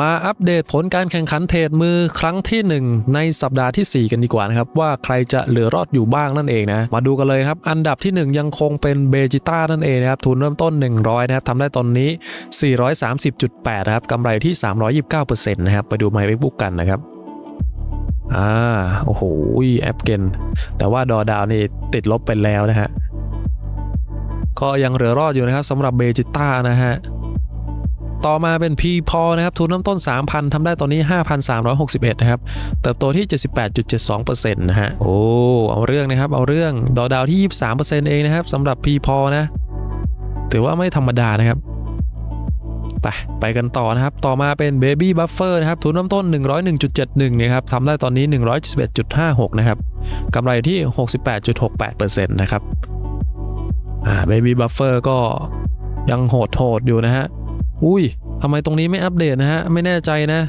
มาอัปเดตผลการแข่งขันเทรดมือครั้งที่ 1 ในสัปดาห์ที่ 4 กันดีกว่านะครับ ว่าใครจะเหลือรอดอยู่บ้างนั่นเองนะ มาดูกันเลยครับ อันดับที่ 1 ยังคงเป็นเบจิต้านั่นเองนะครับ ทุนเริ่มต้น 100 นะครับทำได้ตอนนี้ 430.8 นะครับกำไรที่ 329%นะครับไปดูไมค์เว็บบุ๊กกันนะครับอ่าโอ้โหแอปเกนแต่ว่าดอดาวนี่ติดลบไปแล้วนะฮะก็ยังเหลือรอดอยู่นะครับสำหรับเบจิต้านะฮะ ต่อมาเป็น P พอนะครับทุนน้ำต้น 3,000ทำได้ตอนนี้ 5,361 นะครับ เติบโตที่ 78.72%นะฮะ โอ้ เอาเรื่องนะครับ เอาเรื่องดอดาวที่ 23%เองนะครับสำหรับ P พอนะ ถือว่าไม่ธรรมดานะครับ ไป ไปกันต่อนะครับ ต่อมาเป็น Baby Buffer นะครับทุนน้ำต้น 101.71นะครับทำได้ตอนนี้ 171.56 นะครับกำไรที่ 68.68%นะครับ อ่า Baby Buffer ก็ยังโหดโหดอยู่นะฮะ อุ้ยทำไมตรงนี้ไม่อัปเดตนะฮะ ไม่แน่ใจนะ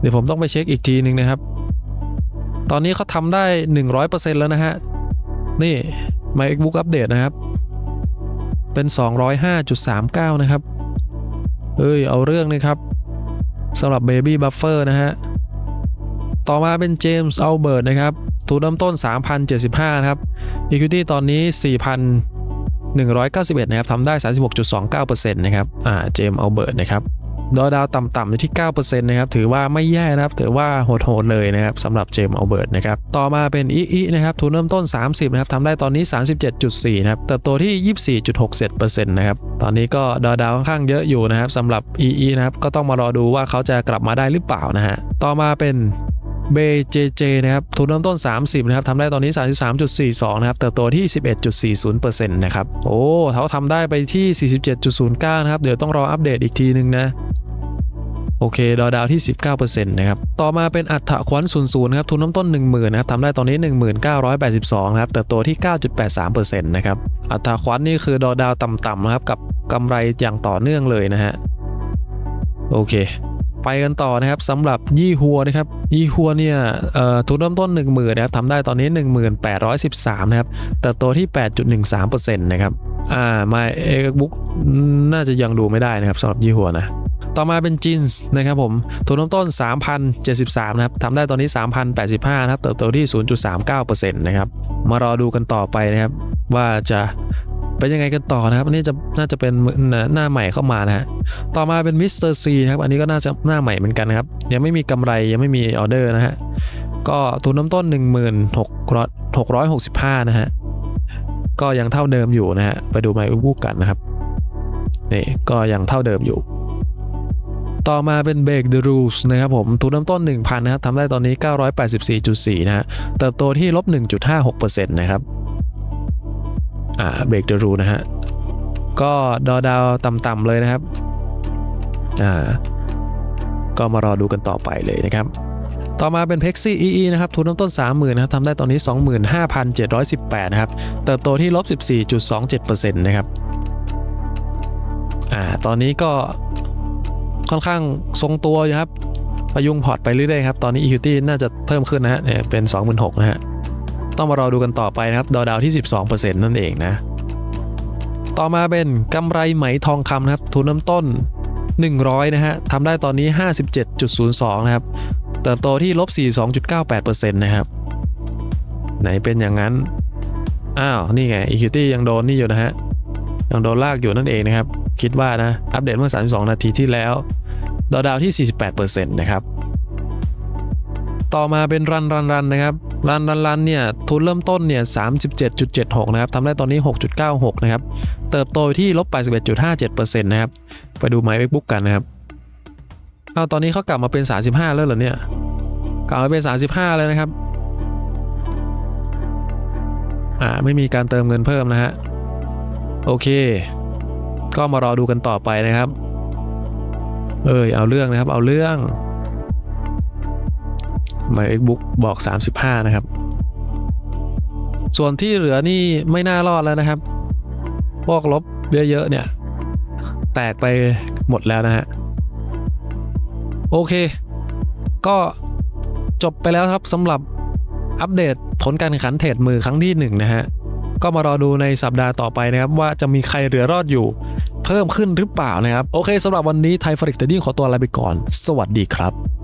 เดี๋ยวผมต้องไปเช็คอีกทีหนึ่งนะครับ ตอนนี้เขาทำได้ 100%แล้วนะฮะ นี่ MacBook อัปเดตนะครับ เป็น 205.39 นะครับ เอ้ย เอาเรื่องนะครับสำหรับ Baby Buffer นะฮะ ต่อมาเป็น James Albert นะครับทุนเริ่มต้น 3,075 นะครับ Equity ตอนนี้ 191นะครับทำได้ 36.29%นะครับอ่าเจมอัลเบิร์ตนะครับดอดาวต่ำๆอยู่ที่ 9%นะครับ ถือว่าไม่แย่นะครับ ถือว่าโหดๆเลยนะครับสำหรับเจมอัลเบิร์ตนะครับ ต่อมาเป็นอีอีนะครับ ทุนเริ่มต้น 30 นะครับ ทำได้ตอนนี้ 37.4 นะครับเติบโตที่ 24.67%นะครับ ตอนนี้ก็ดอดาวค่อนข้างเยอะอยู่นะครับสำหรับ EE นะครับ ก็ต้องมารอดูว่าเขาจะกลับมาได้หรือเปล่านะฮะ ต่อมาเป็น เบเจเจนะครับทุนเริ่มต้น 30 นะครับทำได้ตอนนี้ 33.42 นะครับ เติบโตที่ 11.40%นะครับ โอ้เขาทำได้ไปที่ 47.09 นะครับ เดี๋ยวต้องรออัปเดตอีกทีนึงนะโอเคดอดาวที่ 19%นะครับ ต่อมาเป็นอัฐควันศูนย์ศูนย์นะครับ ทุนน้ำต้น 10,000นะครับทำได้ตอนนี้ 1982นะครับ เติบโตที่ 9.83%นะครับ อัฐควันนี่คือดอดาวต่ำๆนะครับ กับกำไรอย่างต่อเนื่องเลยนะฮะ โอเค ไปกันต่อนะครับสำหรับยี่หัวนะครับยี่หัวเนี่ยทุนเริ่มต้น 1 0,000นะครับทำได้ตอนนี้ 1813นะครับเติบโตที่ 8.13%นะครับอ่ามาเอ็กบุ๊กน่าจะยังดูไม่ได้นะครับสำหรับยี่หัวนะต่อมาเป็นจีนส์นะครับผมทุนเริ่มต้น 3,073 นะครับทำได้ตอนนี้ 3,085 นะครับ เติบโตที่ 0.39%นะครับ มารอดูกันต่อไปนะครับ ว่าจะ เป็นยังไงกันต่อนะครับ อันนี้จะน่าจะเป็นหน้าใหม่เข้ามานะฮะ ต่อมาเป็นมิสเตอร์ซีครับ อันนี้ก็น่าจะหน้าใหม่เหมือนกันนะครับ ยังไม่มีกำไรยังไม่มีออเดอร์นะฮะ ก็ทุนน้ำต้น 16,665 นะฮะ ก็ยังเท่าเดิมอยู่นะฮะ ไปดูไมค์บุ๊กกันนะครับ นี่ก็ยังเท่าเดิมอยู่ต่อมาเป็น Break the Rules นะครับผมทุนน้ำต้น 1,000 นะครับทำได้ตอนนี้ 984.4 นะฮะเติบโตที่ลบ 1.56%นะครับ อ่า Break the Rule นะฮะ ก็ดอดาวต่ำๆเลยนะครับ อ่า ก็มารอดูกันต่อไปเลยนะครับ ต่อมาเป็น Pexi EE นะครับ ทุนน้ำต้น 30,000นะครับทำได้ตอนนี้ 25,718 นะครับ เติบโตที่ลบ 14.27%นะครับ อ่า ตอนนี้ก็ค่อนข้างทรงตัวอยู่ครับประยุงพอร์ตไปเรื่อยๆครับ ตอนนี้ Equity น่าจะเพิ่มขึ้นนะฮะ เนี่ยเป็น 26,000นะฮะ ต้องมารอดูกันต่อไปนะครับดอดาวที่ 12%นั่นเองนะ ต่อมาเป็นกำไรไหมทองคำนะครับทุนน้ำต้น 100 นะฮะทำได้ตอนนี้ 57.02 นะครับเติบโตที่ลบ 42.98%นะครับ ไหนเป็นอย่างนั้น อ้าว นี่ไง Equity ยังโดนนี่อยู่นะฮะ ยังโดนลากอยู่นั่นเองนะครับ คิดว่านะ อัปเดตเมื่อ 32 นาทีที่แล้วดอดาวที่ 48%นะครับ ต่อมาเป็นรันรันรันนะครับ รันรันรันเนี่ยทุนเริ่มต้นเนี่ย37.76 นะครับทำได้ตอนนี้ 6.96 นะครับ เติบโตที่ลบ81.57%นะครับ ไปดูไมค์เว็บบุ๊กกันนะครับเอาตอนนี้เขากลับมาเป็น 35 แล้วเหรอเนี่ย กลับมาเป็น 35เลยนะครับ อ่า ไม่มีการเติมเงินเพิ่มนะฮะ โอเค ก็มารอดูกันต่อไปนะครับ เอ้ย เอาเรื่องนะครับ เอาเรื่อง MacBook บอก 35 นะครับ ส่วนที่เหลือนี่ไม่น่ารอดแล้วนะครับ พวกลบเยอะๆเนี่ย แตกไปหมดแล้วนะฮะ โอเค ก็จบไปแล้วครับสำหรับอัปเดตผลการแข่งขันเทรดมือครั้งที่ 1 นะฮะ ก็มารอดูในสัปดาห์ต่อไปนะครับ ว่าจะมีใครเหลือรอดอยู่ เพิ่มขึ้นหรือเปล่านะครับ โอเคสำหรับวันนี้ไทยฟอริกเทรดดิ้งขอตัวลาไปก่อน สวัสดีครับ